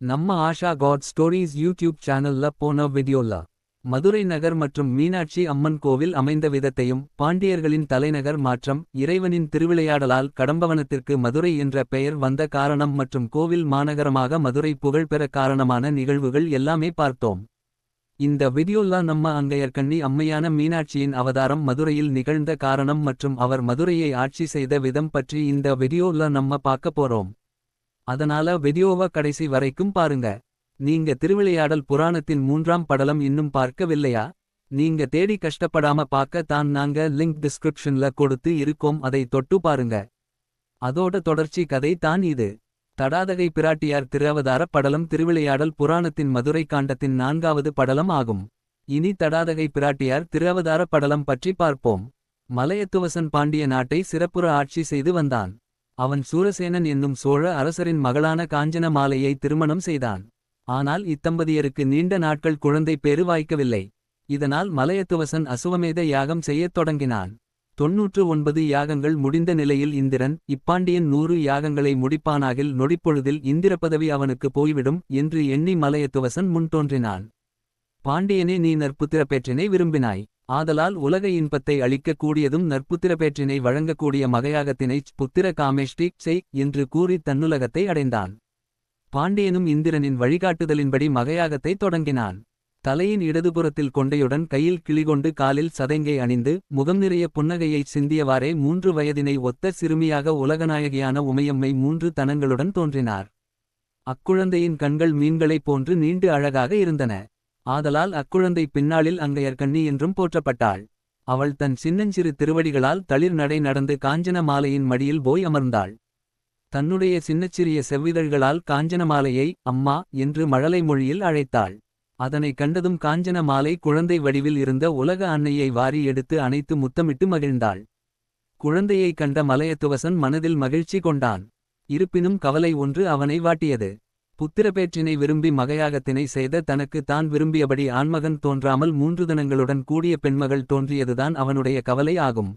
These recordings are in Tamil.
நம்ம ஆஷா காட் ஸ்டோரிஸ் யூடியூப் சேனல்ல போன வீடியோல மதுரை நகர் மற்றும் மீனாட்சி அம்மன் கோவில் அமைந்த விதத்தையும் பாண்டியர்களின் தலைநகர் மாற்றம் இறைவனின் திருவிளையாடலால் கடம்பவனத்திற்கு மதுரை என்ற பெயர் வந்த காரணம் மற்றும் கோவில் மாநகரமாக மதுரை புகழ்பெற காரணமான நிகழ்வுகள் எல்லாமே பார்த்தோம். இந்த வீடியோல நம்ம அங்கையர்கண்ணி அம்மையான மீனாட்சியின் அவதாரம் மதுரையில் நிகழ்ந்த காரணம் மற்றும் அவர் மதுரையை ஆட்சி செய்த விதம் பற்றி இந்த வீடியோல நம்ம பார்க்க போறோம். அதனால வெடியோவா கடைசி வரைக்கும் பாருங்க. நீங்க திருவிளையாடல் புராணத்தின் மூன்றாம் படலம் இன்னும் பார்க்கவில்லையா? நீங்க தேடி கஷ்டப்படாம பார்க்க தான் நாங்க லிங்க் டிஸ்கிரிப்ஷன்ல கொடுத்து இருக்கோம் அதை தொட்டு பாருங்க. அதோட தொடர்ச்சி கதை தான் இது. தடாதகை பிராட்டியார் திருவதார படலம் திருவிளையாடல் புராணத்தின் மதுரை காண்டத்தின் நான்காவது படலம் ஆகும். இனி தடாதகை பிராட்டியார் திருவதார படலம் பற்றி பார்ப்போம். மலையத்துவசன் பாண்டிய நாட்டை சிறப்புற ஆட்சி செய்து வந்தான். அவன் சூரசேனன் என்னும் சோழ அரசரின் மகளான காஞ்சன மாலையை திருமணம் செய்தான். ஆனால் இத்தம்பதியருக்கு நீண்ட நாட்கள் குழந்தை பேறு வாய்க்கவில்லை. இதனால் மலையத்துவசன் அசுவமேத யாகம் செய்யத் தொடங்கினான். தொன்னூற்று ஒன்பது யாகங்கள் முடிந்த நிலையில் இந்திரன் இப்பாண்டியன் நூறு யாகங்களை முடிப்பானாகில் நொடிப்பொழுதில் இந்திர பதவி அவனுக்கு போய்விடும் என்று எண்ணி மலையத்துவசன் முன்தோன்றினான் பாண்டியனே நீ நற்புத்திரப்பேற்றினை விரும்பினாய். ஆதலால் உலக இன்பத்தை அளிக்கக் கூடியதும் நற்புத்திரப்பேற்றினை வழங்கக்கூடிய மகையாகத்தினைச் புத்திர காமேஷ்டி செய் என்று கூறி தன்னுலகத்தை அடைந்தான். பாண்டியனும் இந்திரனின் வழிகாட்டுதலின்படி மகையாகத்தை தொடங்கினான். தலையின் இடதுபுறத்தில் கொண்டையுடன் கையில் கிளிகொண்டு காலில் சதைங்கை அணிந்து முகம் நிறைய புன்னகையைச் சிந்தியவாறே மூன்று வயதினை ஒத்த சிறுமியாக உலகநாயகியான உமையம்மை மூன்று தனங்களுடன் தோன்றினார். அக்குழந்தையின் கண்கள் மீன்களைப் போன்று நீண்டு அழகாக இருந்தன. ஆதலால் அக்குழந்தை பின்னாளில் அங்கையர்கண்ணி என்றும் போற்றப்பட்டாள். அவள் தன் சின்னஞ்சிறு திருவடிகளால் தளிர் நடை நடந்து காஞ்சன மாலையின் மடியில் போய் அமர்ந்தாள். தன்னுடைய சின்னச்சிறிய செவ்விதழ்களால் காஞ்சன மாலையை அம்மா என்று மழலை மொழியில் அழைத்தாள். அதனை கண்டதும் காஞ்சன மாலை குழந்தை வடிவில் இருந்த உலக அன்னையை வாரி எடுத்து அணைத்து முத்தமிட்டு மகிழ்ந்தாள். குழந்தையைக் கண்ட மலையத்துவசன் மனதில் மகிழ்ச்சி கொண்டான். இருப்பினும் கவலை ஒன்று அவனை வாட்டியது. புத்திரபேற்றினை விரும்பி மகையாகத்தினை செய்த தனக்கு தான் விரும்பியபடி ஆண்மகன் தோன்றாமல் மூன்று தினங்களுடன் கூடிய பெண்மகள் தோன்றியதுதான் அவனுடைய கவலை ஆகும்.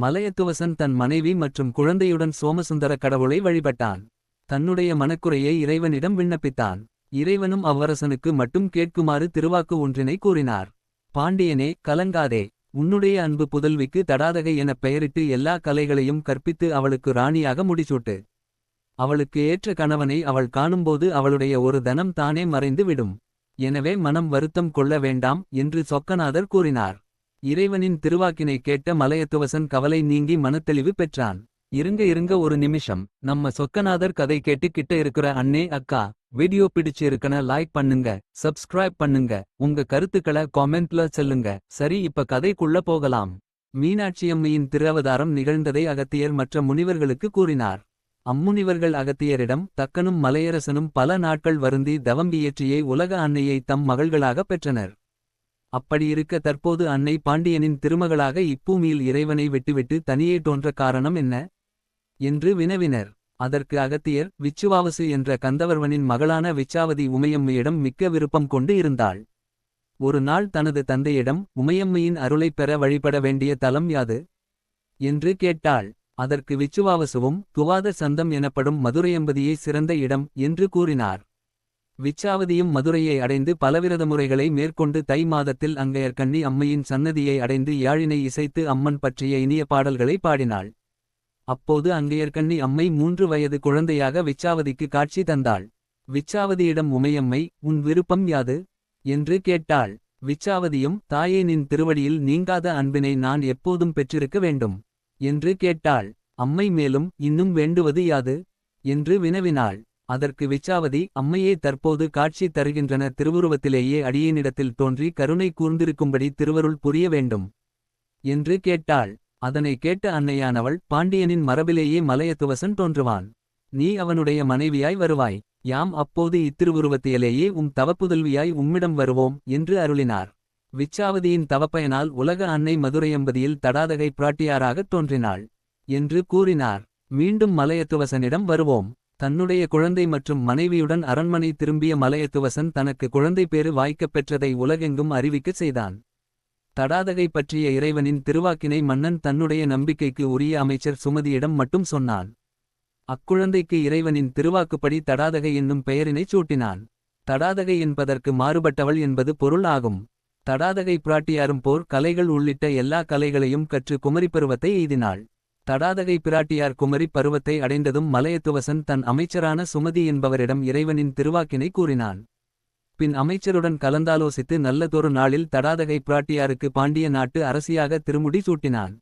மலையத்துவசன் தன் மனைவி மற்றும் குழந்தையுடன் சோமசுந்தர கடவுளை வழிபட்டான். தன்னுடைய மனக்குறையை இறைவனிடம் விண்ணப்பித்தான். இறைவனும் அவ்வரசனுக்கு மட்டும் கேட்குமாறு திருவாக்கு ஒன்றினை கூறினார். பாண்டியனே கலங்காதே. உன்னுடைய அன்பு புதல்விக்கு தடாதகை எனப் பெயரிட்டு எல்லா கலைகளையும் கற்பித்து அவளுக்கு ராணியாக முடிசூட்டு. அவளுக்கு ஏற்ற கணவனை அவள் காணும்போது அவளுடைய ஒரு தனம் தானே மறைந்து விடும். எனவே மனம் வருத்தம் கொள்ள வேண்டாம் என்று சொக்கநாதர் கூறினார். இறைவனின் திருவாக்கினை கேட்ட மலையத்துவசன் கவலை நீங்கி மனத்தெளிவு பெற்றான். இருங்க இருங்க ஒரு நிமிஷம். நம்ம சொக்கநாதர் கதை கேட்டு கிட்ட இருக்கிற அண்ணே அக்கா வீடியோ பிடிச்சு இருக்கன லைக் பண்ணுங்க சப்ஸ்கிரைப் பண்ணுங்க. உங்க கருத்துக்களை காமெண்ட்ல சொல்லுங்க. சரி இப்ப கதைக்குள்ள போகலாம். மீனாட்சியம்மையின் திருவதாரம் நிகழ்ந்ததை அகத்தியர் மற்ற முனிவர்களுக்கு கூறினார். அம்முனிவர்கள் அகத்தியரிடம் தக்கனும் மலையரசனும் பல நாட்கள் வருந்தி தவம்பியற்றியை உலக அன்னையை தம் மகள்களாகப் பெற்றனர். அப்படியிருக்க தற்போது அன்னை பாண்டியனின் திருமகளாக இப்பூமியில் இறைவனை விட்டுவிட்டு தனியே தோன்ற காரணம் என்ன? என்று வினவினர். அதற்கு அகத்தியர் விச்சுவாவசு என்ற கந்தவர்வனின் மகளான விச்சாவதி உமையம்மையிடம் மிக்க விருப்பம் கொண்டு இருந்தாள். ஒரு நாள் தனது தந்தையிடம் உமையம்மையின் அருளைப் பெற வழிபட வேண்டிய தலம் யாது என்று கேட்டாள். அதற்கு விச்சுவாவசுவும் துவாத சந்தம் எனப்படும் மதுரையம்பதியே சிறந்த இடம் என்று கூறினார். விச்சாவதியும் மதுரையை அடைந்து பலவிரத முறைகளை மேற்கொண்டு தை மாதத்தில் அங்கையர்கண்ணி அம்மையின் சன்னதியை அடைந்து யாழினை இசைத்து அம்மன் பற்றிய இனிய பாடல்களை பாடினாள். அப்போது அங்கையர்கண்ணி அம்மை மூன்று வயது குழந்தையாக விச்சாவதிக்கு காட்சி தந்தாள். விச்சாவதியிடம் உமையம்மை உன் விருப்பம் யாது என்று கேட்டாள். விச்சாவதியும் தாயே நின் திருவடியில் நீங்காத அன்பினை நான் எப்போதும் பெற்றிருக்க வேண்டும். என்று கேட்டாள். அம்மை மேலும் இன்னும் வேண்டுவது யாது? என்று வினவினாள். அதற்கு விச்சாவதி அம்மையே தற்போது காட்சி தருகின்றன திருவுருவத்திலேயே அடியேனிடத்தில் தோன்றி கருணை கூர்ந்திருக்கும்படி திருவருள் புரிய வேண்டும் என்று கேட்டாள். அதனை கேட்ட அன்னையானவள் பாண்டியனின் மரபிலேயே மலையத்துவசன் தோன்றுவான். நீ அவனுடைய மனைவியாய் வருவாய். யாம் அப்போது இத்திருவுருவத்திலேயே உம் தவப்புதல்வியாய் உம்மிடம் வருவோம் என்று அருளினார். விச்சாவதியின் தவப்பயனால் உலக அன்னை மதுரையம்பதியில் தடாதகை பிராட்டியாராகத் தோன்றினாள் என்று கூறினார். மீண்டும் மலையத்துவசனிடம் வருவோம். தன்னுடைய குழந்தை மற்றும் மனைவியுடன் அரண்மனை திரும்பிய மலையத்துவசன் தனக்கு குழந்தை பேறு வாய்க்கப் பெற்றதை உலகெங்கும் அறிவிக்கச் செய்தான். தடாதகை பற்றிய இறைவனின் திருவாக்கினை மன்னன் தன்னுடைய நம்பிக்கைக்கு உரிய அமைச்சர் சுமதியிடம் மட்டும் சொன்னான். அக்குழந்தைக்கு இறைவனின் திருவாக்குப்படி தடாதகை என்னும் பெயரினைச் சூட்டினான். தடாதகை என்பதற்கு மாறுபட்டவள் என்பது பொருள் ஆகும். தடாதகை பிராட்டியாரும் போர் கலைகள் உள்ளிட்ட எல்லா கலைகளையும் கற்று குமரிப் பருவத்தை எய்தினாள். தடாதகை பிராட்டியார் குமரிப் பருவத்தை அடைந்ததும் மலையத்துவசன் தன் அமைச்சரான சுமதி என்பவரிடம் இறைவனின் திருவாக்கினை கூறினான். பின் அமைச்சருடன் கலந்தாலோசித்து நல்லதொரு நாளில் தடாதகை பிராட்டியாருக்கு பாண்டிய நாட்டு அரசியாக திருமுடி சூட்டினான்.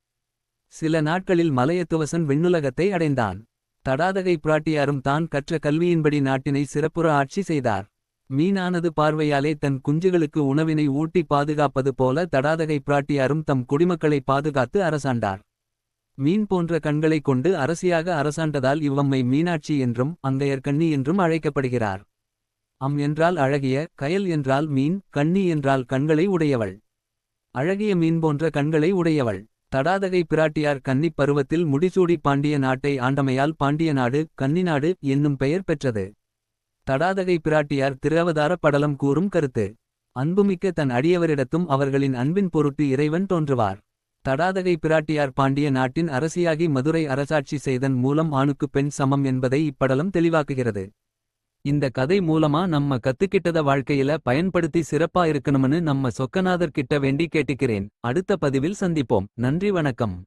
சில நாட்களில் மலையத்துவசன் விண்ணுலகத்தை அடைந்தான். தடாதகை பிராட்டியாரும் தான் கற்ற கல்வியின்படி நாட்டினை சிறப்புற ஆட்சி செய்தார். மீனானது பார்வையாலே தன் குஞ்சுகளுக்கு உணவினை ஊட்டி பாதுகாப்பது போல தடாதகை பிராட்டியாரும் தம் குடிமக்களை பாதுகாத்து அரசாண்டார். மீன் போன்ற கண்களைக் கொண்டு அரசியாக அரசாண்டதால் இவ்வம்மை மீனாட்சி என்றும் அங்கையர்கண்ணி என்றும் அழைக்கப்படுகிறார். அம் என்றால் அழகிய கயல் என்றால் மீன் கண்ணி என்றால் கண்களை உடையவள். அழகிய மீன் போன்ற கண்களை உடையவள். தடாதகை பிராட்டியார் கன்னிப் பருவத்தில் முடிசூடி பாண்டிய நாட்டை ஆண்டமையால் பாண்டிய நாடு கன்னிநாடு என்னும் பெயர் பெற்றது. தடாதகை பிராட்டியார் திருவதார படலம் கூறும் கருத்து. அன்புமிக்க தன் அடியவரிடத்தும் அவர்களின் அன்பின் பொருட்டு இறைவன் தோன்றுவார். தடாதகை பிராட்டியார் பாண்டிய நாட்டின் அரசியாகி மதுரை அரசாட்சி செய்தன் மூலம் ஆணுக்கு பெண் சமம் என்பதை இப்படலம் தெளிவாக்குகிறது. இந்த கதை மூலமா நம்ம கத்துக்கிட்டத வாழ்க்கையில பயன்படுத்தி சிறப்பா இருக்கணும்னு நம்ம சொக்கநாதர் கிட்ட வேண்டி கேட்டுக்கிறேன். அடுத்த பதிவில் சந்திப்போம். நன்றி வணக்கம்.